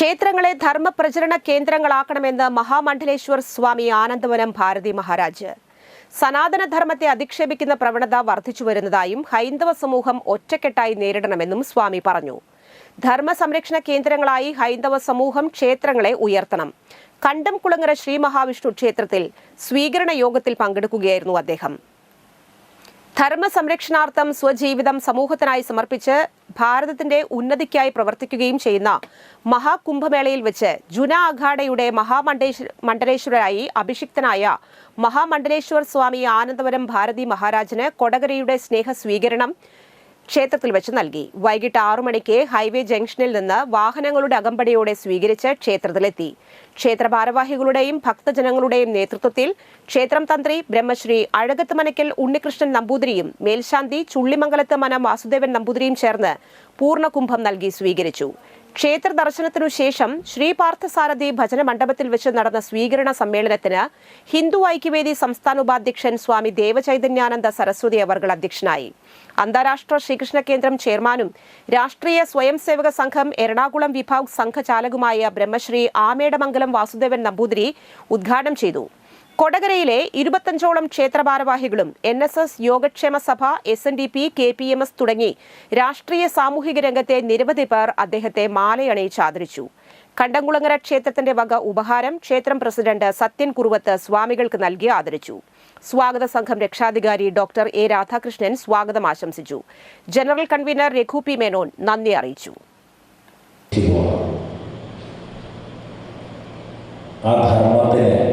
ക്ഷേത്രങ്ങളെ ധർമ്മപ്രചരണ കേന്ദ്രങ്ങളാക്കണമെന്ന് മഹാമണ്ഡലേശ്വർ സ്വാമി ആനന്ദവനം ഭാരതി മഹാരാജ്. സനാതനധർമ്മത്തെ അധിക്ഷേപിക്കുന്ന പ്രവണത വർദ്ധിച്ചു വരുന്നതായും ഹൈന്ദവ സമൂഹം ഒറ്റക്കെട്ടായി നേരിടണമെന്നും സ്വാമി പറഞ്ഞു. ധർമ്മ സംരക്ഷണ കേന്ദ്രങ്ങളായി ഹൈന്ദവ സമൂഹം ക്ഷേത്രങ്ങളെ ഉയർത്തണം. കണ്ടം കുളങ്ങര ശ്രീ മഹാവിഷ്ണു ക്ഷേത്രത്തിൽ സ്വീകരണ യോഗത്തിൽ പങ്കെടുക്കുകയായിരുന്നു അദ്ദേഹം. ധർമ്മ സംരക്ഷണാർത്ഥം സ്വജീവിതം സമൂഹത്തിനായി സമർപ്പിച്ച് ഭാരതത്തിന്റെ ഉന്നതിക്കായി പ്രവർത്തിക്കുകയും ചെയ്യുന്ന മഹാകുംഭമേളയിൽ വെച്ച് ജുന അഖാഡയുടെ മഹാമണ്ഡേശ്വര മണ്ഡലേശ്വരായി അഭിഷിക്തനായ മഹാമണ്ഡലേശ്വർ സ്വാമി ആനന്ദവരം ഭാരതി മഹാരാജന് കൊടകരയുടെ സ്നേഹ സ്വീകരണം ക്ഷേത്രത്തിൽ വെച്ച് നൽകി. വൈകിട്ട് ആറു മണിക്ക് ഹൈവേ ജംഗ്ഷനിൽ നിന്ന് വാഹനങ്ങളുടെ അകമ്പടിയോടെ സ്വീകരിച്ച് ക്ഷേത്രത്തിലെത്തി. ക്ഷേത്ര ഭാരവാഹികളുടെയും ഭക്തജനങ്ങളുടെയും നേതൃത്വത്തിൽ ക്ഷേത്രം തന്ത്രി ബ്രഹ്മശ്രീ അഴകത്ത് മനക്കൽ ഉണ്ണികൃഷ്ണൻ നമ്പൂതിരിയും മേൽശാന്തി ചുള്ളിമംഗലത്ത് മനം വാസുദേവൻ നമ്പൂതിരിയും ചേർന്ന് പൂർണകുംഭം നൽകി സ്വീകരിച്ചു. ക്ഷേത്ര ദർശനത്തിനു ശേഷം ശ്രീ പാർത്ഥസാരഥി ഭജന മണ്ഡപത്തിൽ വെച്ച് നടന്ന സ്വീകരണ സമ്മേളനത്തിന് ഹിന്ദു ഐക്യവേദി സംസ്ഥാന ഉപാധ്യക്ഷൻ സ്വാമി ദേവചൈതന്യാനന്ദ സരസ്വതി അവർകൾ അധ്യക്ഷനായി. അന്താരാഷ്ട്ര ശ്രീകൃഷ്ണ കേന്ദ്രം ചെയർമാനും രാഷ്ട്രീയ സ്വയം സേവക സംഘം എറണാകുളം വിഭാഗ് സംഘചാലകുമായ ബ്രഹ്മശ്രീ ആമേടമംഗലം വാസുദേവൻ നമ്പൂതിരി ഉദ്ഘാടനം ചെയ്തു. കൊടകരയിലെ ഇരുപത്തഞ്ചോളം ക്ഷേത്ര ഭാരവാഹികളും N S S Yogakshema Sabha S N D P K P M S തുടങ്ങി രാഷ്ട്രീയ സാമൂഹിക രംഗത്തെ നിരവധി പേർ അദ്ദേഹത്തെ മാലയണിയിച്ച് ആദരിച്ചു. കണ്ടംകുളങ്ങര ക്ഷേത്രത്തിന്റെ വക ഉപഹാരം ക്ഷേത്രം പ്രസിഡന്റ് സത്യൻ കുറുവത്ത് സ്വാമികൾക്ക് നൽകി ആദരിച്ചു. സ്വാഗത സംഘം രക്ഷാധികാരി ഡോക്ടർ എ. രാധാകൃഷ്ണൻ സ്വാഗതം ആശംസിച്ചു. General convener Raghu P. Menon നന്ദി അറിയിച്ചു. ആ ധർമ്മത്തിന്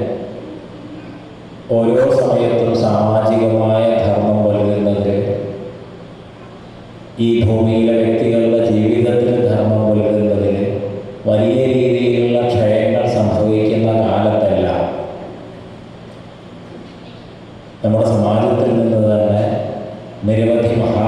ഓരോ സമയത്തും സാമാജികമായ ധർമ്മം നൽകുന്നതിൽ ഈ ഭൂമിയിലെ വ്യക്തികളുടെ ജീവിതത്തിൽ ധർമ്മം നൽകുന്നതിൽ വലിയ രീതിയിലുള്ള ക്ഷയങ്ങൾ സംഭവിക്കുന്ന കാലത്തല്ല. നമ്മുടെ സമാജത്തിൽ നിന്ന് തന്നെ നിരവധി മഹാപുരുഷന്മാർ